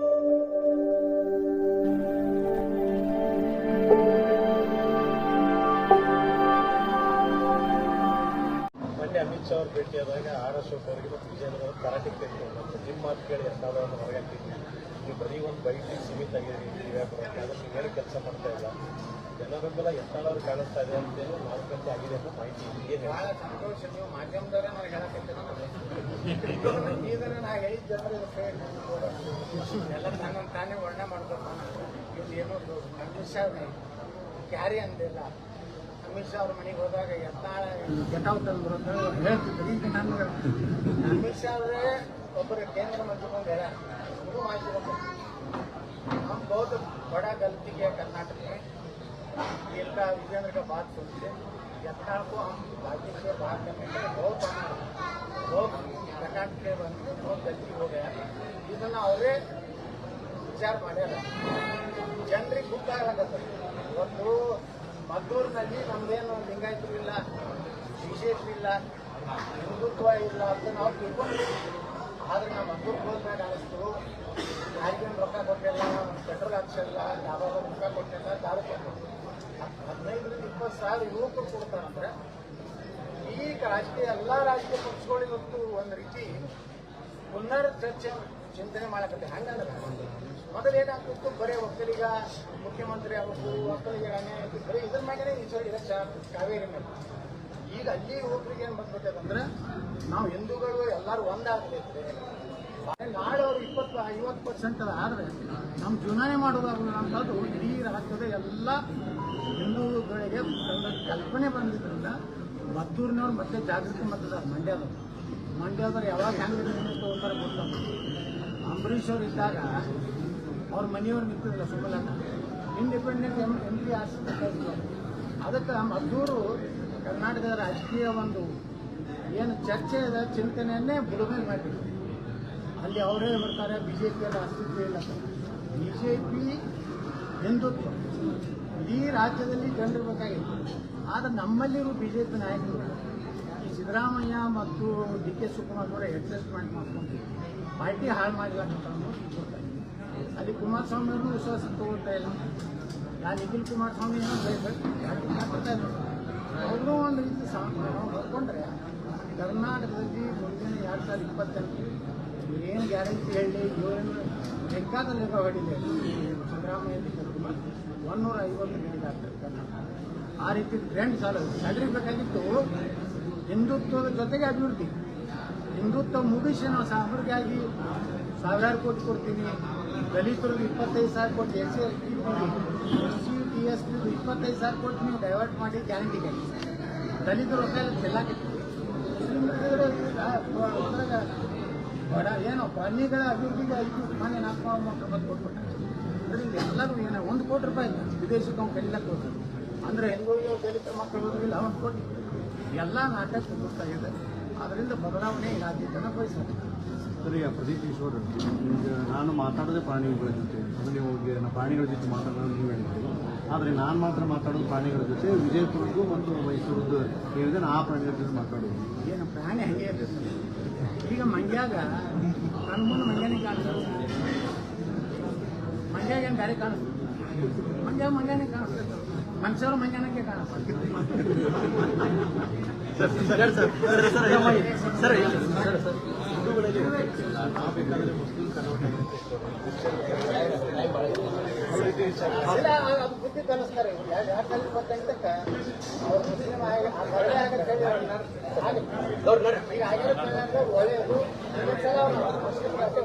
Thank you. Amit Shah ಅವ್ರು ಭೇಟಿಯಾದಾಗ R S ಅವರಿಗೆ ಮತ್ತು ವಿಜಯನಗರ ಕರಾಟೆ ತೆಗೆದುಕೊಂಡು ನಿಮ್ಮ ಮಾತು ಕೇಳಿ ಎಷ್ಟಾದವನ್ನು ಹೊರಗಾಕಿದ್ವಿ ನೀವು ಬರೀ ಒಂದು ಬೈಟಿ ಸೀಮಿತ ಟಿವ್ಯಾಗ ಅದಕ್ಕೆ ನೀವೇನು ಕೆಲಸ ಮಾಡ್ತಾ ಇಲ್ಲ. ಜನರ ಬೆಲ್ಲ ಎಷ್ಟಾದವ್ರು ಕಾಣಿಸ್ತಾ ಇದೆ ಅಂತೇಳಿ ಮಾತುಕತೆ ಆಗಿದೆ ಅಂತ ಮಾಹಿತಿ ಬಹಳ ಸಂತೋಷ. ನೀವು ಮಾಧ್ಯಮದವರೇ ನನಗೆ ಹೇಳಕ್ಕೆ ಈಗ ನಾ ಹೇಳಿದ ಜನರು ಇದಕ್ಕೆ ಎಲ್ಲ ತಾನು ತಾನೇ ವರ್ಣನೆ ಮಾಡ್ಕೊತಾನ ಇಲ್ಲಿ ಏನೋ ಅಮಿತ್ ಶಾ ಕ್ಯಾರಿ ಅಂದಿಲ್ಲ. ಅಮಿತ್ ಶಾ ಅವ್ರ ಮನೆಗೆ ಹೋದಾಗ ಎತ್ತಾಳ ಗೆಟಾವ್ ಅಂದ್ರು ಅಂತ ಹೇಳ್ತಿದ್ರು ಈಗ ನಾನು ಅಮಿತ್ ಶಾ ಅವರೇ ಒಬ್ಬರು ಕೇಂದ್ರ ಮಂತ್ರಿ ಬಂದು ಹೇಳ ಇದು ಮಾಹಿತಿ ಗೊತ್ತು हम बहुत बड़ा गलती किया कर्नाटक में खेल का विजेंद्र का बात सुनते यत्नाल को हम पार्टी से बाहर करने का बहुत बहुत कर्नाटक के ಬಂದು बहुत गलती हो गया ಇದನ್ನ ಅವರೇ ವಿಚಾರ ಮಾಡ್ಯಾರ ಜನರಿಗೆ ಗೊತ್ತಾಗತ್ತೆ ಲಿಂಗಾಯತರು ಇಲ್ಲ ಹಿಂದುತ್ವ ಇಲ್ಲ ಅಂತ ನಾವು ತಿಳ್ಕೊಂಡಿದ್ದೀವಿ. ಆದ್ರೆ ನಾವು ಕ್ಲೋಸ್ ಹೋದ್ಮೇಲೆ ಅನಿಸ್ತು ಯಾರಿಗೇನು ರೊಕ್ಕ ಕೊಟ್ಟಿಲ್ಲ, ಪೆಟ್ರೋಲ್ ಹಾಕ್ಸಿಲ್ಲ, ಯಾವಾಗ ರೊಕ್ಕ ಕೊಟ್ಟಿಲ್ಲ ದಾರು ಕೊಟ್ಟಿಲ್ಲ. ಹದಿನೈದರಿಂದ ಇಪ್ಪತ್ತು ಸಾವಿರ ಯುವಕರು ಕೊಡ್ತಾರಂದ್ರೆ ಈಗ ರಾಜಕೀಯ, ಎಲ್ಲ ರಾಜಕೀಯ ಪಕ್ಷಗಳಿಗಂತೂ ಒಂದು ರೀತಿ ಪುನರ್ ಚರ್ಚೆ ಚಿಂತನೆ ಮಾಡಕತ್ತೆ. ಹಂಗಲ್ಲ ಮೊದಲು ಏನಾಗ್ತಿತ್ತು? ಬರೀ ಒಕ್ಕಲಿಗ, ಮುಖ್ಯಮಂತ್ರಿ ಆಗ್ಬೇಕು ಒಕ್ಕಲಿಗ ಅನ್ಯಾಯ ಆಯ್ತು ಬರೀ ಇದ್ರ ಮ್ಯಾಗನೇ ಈ ಸರಿ ಇಲೆಕ್ಷನ್ ಕಾವೇರಿ ಮೇಲೆ. ಈಗ ಅಲ್ಲಿ ಒಬ್ಬರಿಗೆ ಏನು ಬಂದ್ಬಿಟ್ಟದಂದ್ರೆ ನಾವು ಹಿಂದೂಗಳು ಎಲ್ಲರೂ ಒಂದಾಗಬೇಕು. ನಾಳೆ ಅವ್ರು ಇಪ್ಪತ್ತು, ಐವತ್ತು ಪರ್ಸೆಂಟ್ ಆದ್ರೆ ನಮ್ಮ ಚುನಾವಣೆ ಮಾಡೋದಾಗಲ್ಲ ಅಂತದ್ದು ಇಡೀ ರಾಜ್ಯದ ಎಲ್ಲ ಹಿಂದೂಗಳಿಗೆ ಕಲ್ಪನೆ ಬಂದಿದ್ರಿಂದ ಮದ್ದೂರಿನವ್ರು ಮತ್ತೆ ಜಾಗೃತಿ ಮತದಾರ, ಮಂಡ್ಯದವ್ರು. ಮಂಡ್ಯದವ್ರು ಯಾವಾಗ ಹೆಂಗೆ ತಗೋತಾರೆ ಗೊತ್ತಲ್ಲ ಅಂಬರೀಷ್ ಇದ್ದಾಗ ಅವ್ರ ಮನೆಯವ್ರು ನಿಂತಿದ್ರಲ್ಲ ಸುಮಲಣ್ಣ ಇಂಡಿಪೆಂಡೆಂಟ್ ಎಂ ಎಂ ಪಿ ಆರಿಸಬೇಕಾಗಿತ್ತು ಅದಕ್ಕೆ ಮದ್ದೂರು ಕರ್ನಾಟಕದ ರಾಜಕೀಯ ಒಂದು ಏನು ಚರ್ಚೆ ಇದೆ ಚಿಂತನೆಯನ್ನೇ ಬಿಡುಗಡೆ ಮಾಡಿದ್ರು. ಅಲ್ಲಿ ಅವರೇ ಬರ್ತಾರೆ ಬಿ ಜೆ ಪಿಯಲ್ಲಿ ಅಸ್ತಿತ್ವ ಇಲ್ಲ ಬಿ ಜೆ ಪಿ ಹಿಂದುತ್ವ. ಇಡೀ ರಾಜ್ಯದಲ್ಲಿ ಜನರು ಬೇಕಾಗಿತ್ತು. ಆದರೆ ನಮ್ಮಲ್ಲಿರೋ ಬಿ ಜೆ ಪಿ ನಾಯಕರು ಸಿದ್ದರಾಮಯ್ಯ ಮತ್ತು ಡಿ ಕೆ ಶಿವಕುಮಾರ್ ಅವರ ಅಡ್ಜಸ್ಟ್ಮೆಂಟ್ ಮಾಡ್ಕೊಂಡು ಪಾರ್ಟಿ ಹಾಳು ಮಾಡಿಲ್ಲ ಅಲ್ಲಿ ಕುಮಾರಸ್ವಾಮಿ ಅವರು ವಿಶ್ವಾಸ ತಗೊಳ್ತಾ ಇಲ್ಲ. ನಾನು ನಿಖಿಲ್ ಕುಮಾರಸ್ವಾಮಿ ಅವರು ಒಂದು ರೀತಿ ಬರ್ಕೊಂಡ್ರೆ ಕರ್ನಾಟಕದಲ್ಲಿ ಮುಂದಿನ ಎರಡು ಸಾವಿರದ ಇಪ್ಪತ್ತೆಂಟು ಏನು ಗ್ಯಾರಂಟಿ ಹೇಳಿ ಏನು ಲೆಕ್ಕ ಹೊಡಿದೆ. ಸಿದ್ದರಾಮಯ್ಯ ಒನ್ನೂರ ಐವತ್ತು ಗಂಟೆ ಆಗ್ತದೆ ಕರ್ನಾಟಕ ಆ ರೀತಿ ಟ್ರೆಂಡ್ ಸಾಲ ಜನರಿಗೆ ಬೇಕಾಗಿತ್ತು. ಹಿಂದುತ್ವದ ಜೊತೆಗೆ ಅಭಿವೃದ್ಧಿ. ಹಿಂದುತ್ವ ಮುಗಿಸಿ ನಾವು ಸಾಮಗ್ರಿಯಾಗಿ ಸಾವಿರಾರು ಕೋಟಿ ಕೊಡ್ತೀನಿ. ದಲಿತರಿಗೆ ಇಪ್ಪತ್ತೈದು ಸಾವಿರ crore S C S T S C T S ಇಪ್ಪತ್ತೈದು ಸಾವಿರ ಕೋಟಿ ನೀವು ಡೈವರ್ಟ್ ಮಾಡಿ ಗ್ಯಾರಂಟಿಗೆ ದಲಿತರು ಎಲ್ಲ ಮುಸ್ಲಿಮರ ಬಡ, ಏನೋ ಪ್ರಾಣಿಗಳ ಅಭಿವೃದ್ಧಿಗೆ ಐದು ಮನೆ ನಾಲ್ಕು ರೂಪಾಯಿ ಕೊಟ್ಬಿಟ್ಟಾರೆ ಅದರಿಂದ ಎಲ್ಲರೂ ಏನೋ ಒಂದು ಕೋಟಿ ರೂಪಾಯಿ ವಿದೇಶಕ್ಕೆ ಅವ್ನು ಕಲಿಲಕ್ಕೆ ಹೋಗ್ತಾರೆ ಅಂದರೆ ಹೆಂಗೋಗಿ ದಲಿತ ಮಕ್ಕಳು ಇಲ್ಲ, ಒಂದು ಕೋಟಿ. ಎಲ್ಲ ನಾಟಕ ಕೊಡ್ತಾ ಇದೆ. ಅದರಿಂದ ಬದಲಾವಣೆ ಈ ರಾಜ್ಯ ಸರಿಯಾ ಬಯಸ್ತಾರೆ ಸರ್ ಪ್ರದೀಪ್ ಈಶ್ವರ್ ಈಗ ನಾನು ಮಾತಾಡೋದೇ ಪ್ರಾಣಿಗಳ ಜೊತೆ. ಅದು ನೀವು ಪ್ರಾಣಿಗಳ ಜೊತೆ ಮಾತಾಡೋದು ನೀವು ಹೇಳಿದ್ದೀರಿ ಆದರೆ ನಾನು ಮಾತ್ರ ಮಾತಾಡೋದು ಪ್ರಾಣಿಗಳ ಜೊತೆ ವಿಜಯಪುರದ್ದು ಮತ್ತು ಮೈಸೂರದ್ದು ಹೇಳಿದ್ರೆ ಆ ಪ್ರಾಣಿಗಳ ಜೊತೆ ಮಾತಾಡೋದು. ಏನು ಪ್ರಾಣಿ ಹಂಗೆ ಈಗ ಮಂಡ್ಯಾಗ ನನ್ನ ಮುಂದೆ ಮಂಡ್ಯನೇ ಕಾಣಿಸ್ತಾರೆ ಮಂಡ್ಯಾಗ ಏನು ಬೇರೆ ಕಾಣಿಸ್ತದೆ ಮಂಡ್ಯ ಮಂಡ್ಯನೇ ಕಾಣಿಸ್ತದೆ ಮನುಷ್ಯರು ಸರ್ ಸರ್ ಸರ್ ಅದು ಬುದ್ಧಿ ಕಲಿಸ್ತಾರೆ ಎರಡು ಸಾವಿರದ ಸರ್ ಅವ್ರು ಮುಸ್ಲಿಂ ಆಗಿ ಆ ಕಡೆ ಆಗತ್ತೆ ಹೇಳಿ. ಒಳ್ಳೆಯದು ಮುಸ್ಲಿಂ